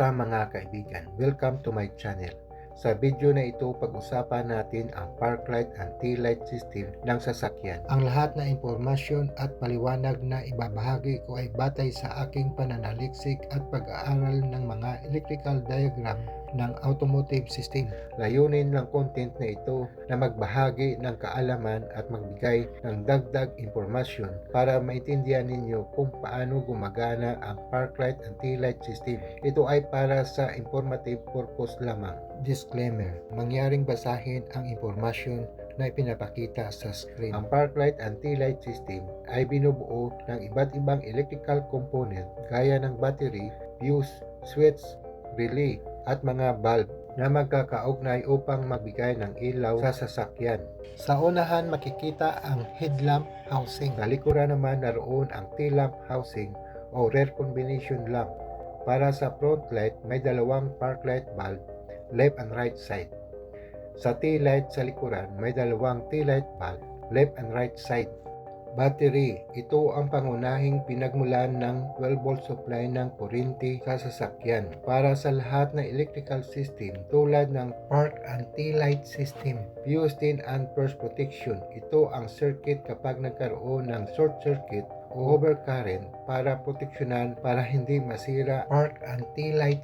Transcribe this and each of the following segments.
Kamusta mga kaibigan? Welcome to my channel. Sa video na ito, pag-usapan natin ang park light and tail light system ng sasakyan. Ang lahat na impormasyon at paliwanag na ibabahagi ko ay batay sa aking pananaliksik at pag-aaral ng mga electrical diagram ng automotive system. Layunin ng content na ito na magbahagi ng kaalaman at magbigay ng dagdag impormasyon para maintindihan ninyo kung paano gumagana ang park light and tail light system. Ito ay para sa informative purpose lamang. Disclaimer, mangyaring basahin ang impormasyon na ipinapakita sa screen. Ang park light and tail light system ay binubuo ng iba't ibang electrical component gaya ng battery, fuse, switch, relay, at mga bulb na magkakaugnay upang magbigay ng ilaw sa sasakyan. Sa unahan makikita ang headlamp housing. Sa likuran naman naroon ang tail lamp housing o rear combination lamp. Para sa front light may dalawang park light bulb, left and right side. Sa tail light sa likuran may dalawang tail light bulb, left and right side. Battery, ito ang pangunahing pinagmulan ng 12 volt supply ng kuryente sa sasakyan para sa lahat ng electrical system tulad ng park and tail light system. Fuse din and burst protection, ito ang circuit kapag nagkaroon ng short circuit o overcurrent para proteksyonan para hindi masira park and tail light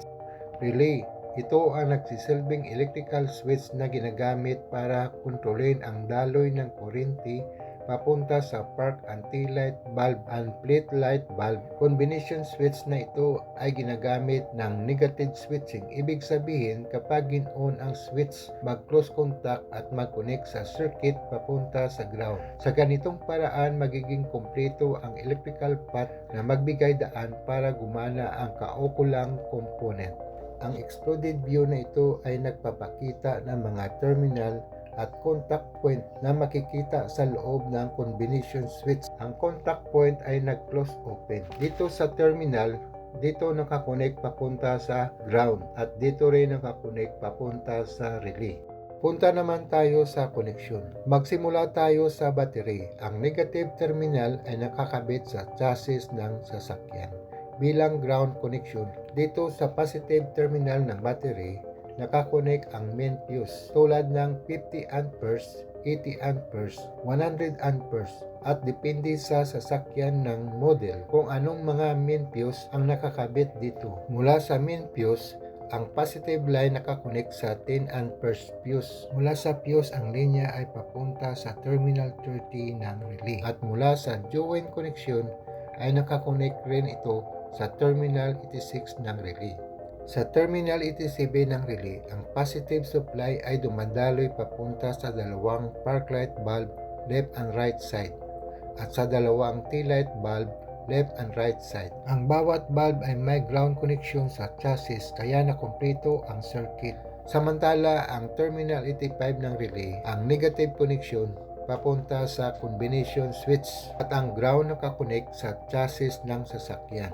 relay. Ito ang nagsisilbing electrical switch na ginagamit para kontrolin ang daloy ng kuryente papunta sa park anti-light bulb and plate light bulb. Combination switch na ito ay ginagamit ng negative switching. Ibig sabihin kapag in-on ang switch, mag-close contact at mag-connect sa circuit papunta sa ground. Sa ganitong paraan magiging kompleto ang electrical path na magbigay daan para gumana ang kaukulang component. Ang exploded view na ito ay nagpapakita ng mga terminal at contact point na makikita sa loob ng combination switch. Ang contact point ay nag-close open. Dito sa terminal, dito nakakonect papunta sa ground at dito rin nakakonect papunta sa relay. Punta naman tayo sa connection. Magsimula tayo sa battery. Ang negative terminal ay nakakabit sa chassis ng sasakyan. Bilang ground connection, dito sa positive terminal ng battery, nakakonek ang main fuse tulad ng 50 amperes, 80 amperes, 100 amperes at depende sa sasakyan ng model kung anong mga main fuse ang nakakabit dito. Mula sa main fuse, ang positive line nakakonek sa 10 amperes fuse. Mula sa fuse, ang linya ay papunta sa terminal 30 ng relay. At mula sa joint connection ay nakakonek rin ito sa terminal 86 ng relay. Sa Terminal 87 ng relay, ang positive supply ay dumadaloy papunta sa dalawang park light bulb left and right side at sa dalawang tail light bulb left and right side. Ang bawat bulb ay may ground connection sa chassis kaya nakumpleto ang circuit. Samantala, ang Terminal 85 ng relay, ang negative connection papunta sa combination switch at ang ground nakakonect sa chassis ng sasakyan.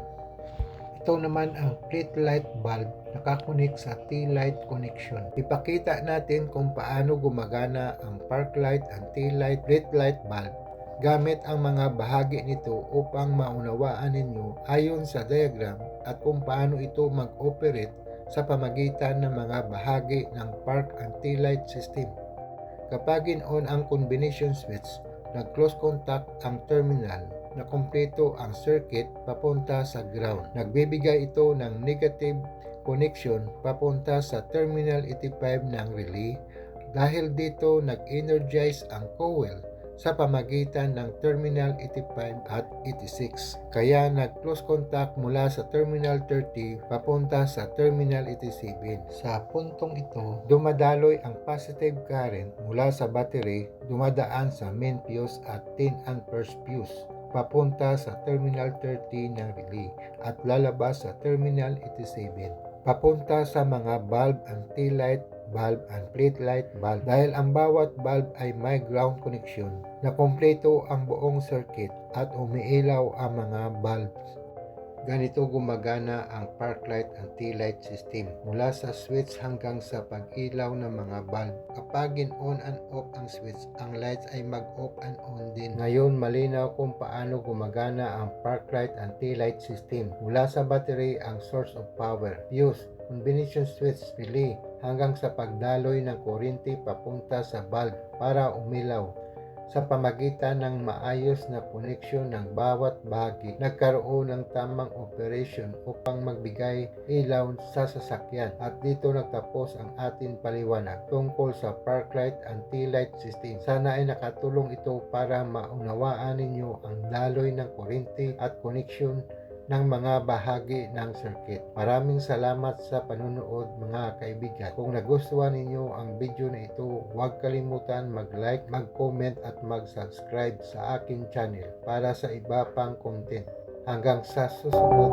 Ito naman ang plate light bulb nakakonek sa tail light connection. Ipakita natin kung paano gumagana ang park light and tail light plate light bulb gamit ang mga bahagi nito upang maunawaan ninyo ayon sa diagram at kung paano ito mag-operate sa pamagitan ng mga bahagi ng park and tail light system. Kapag in-on ang combination switch, nag-close contact ang terminal na kumpleto ang circuit papunta sa ground. Nagbibigay ito ng negative connection papunta sa terminal 85 ng relay dahil dito nag-energize ang coil sa pamagitan ng terminal 85 at 86. Kaya nag-close contact mula sa terminal 30 papunta sa terminal 87. Sa puntong ito, dumadaloy ang positive current mula sa battery dumadaan sa main fuse at 10 amperes fuse papunta sa Terminal 30 ng relay at lalabas sa Terminal 87. Papunta sa mga bulb and tail light bulb and plate light bulb dahil ang bawat bulb ay may ground connection na kompleto ang buong circuit at umiilaw ang mga bulbs. Ganito gumagana ang park light and tea light system mula sa switch hanggang sa pag-ilaw ng mga bulb. Kapag in-on and off ang switch, ang lights ay mag-off and on din. Ngayon malinaw kung paano gumagana ang park light and tea light system. Mula sa battery ang source of power. Fuse, combination switch, relay hanggang sa pagdaloy ng kuryente papunta sa bulb para umilaw sa pamagitan ng maayos na koneksyon ng bawat bahagi, nagkaroon ng tamang operation upang magbigay ilaw sa sasakyan. At dito nagtapos ang ating paliwanag tungkol sa park light and tea light system. Sana ay nakatulong ito para maunawaan ninyo ang daloy ng kuryente at koneksyon ng mga bahagi ng circuit. Maraming salamat sa panunood mga kaibigan. Kung nagustuhan ninyo ang video na ito, huwag kalimutan mag-like, mag-comment at mag-subscribe sa akin channel para sa iba pang content. Hanggang sa susunod.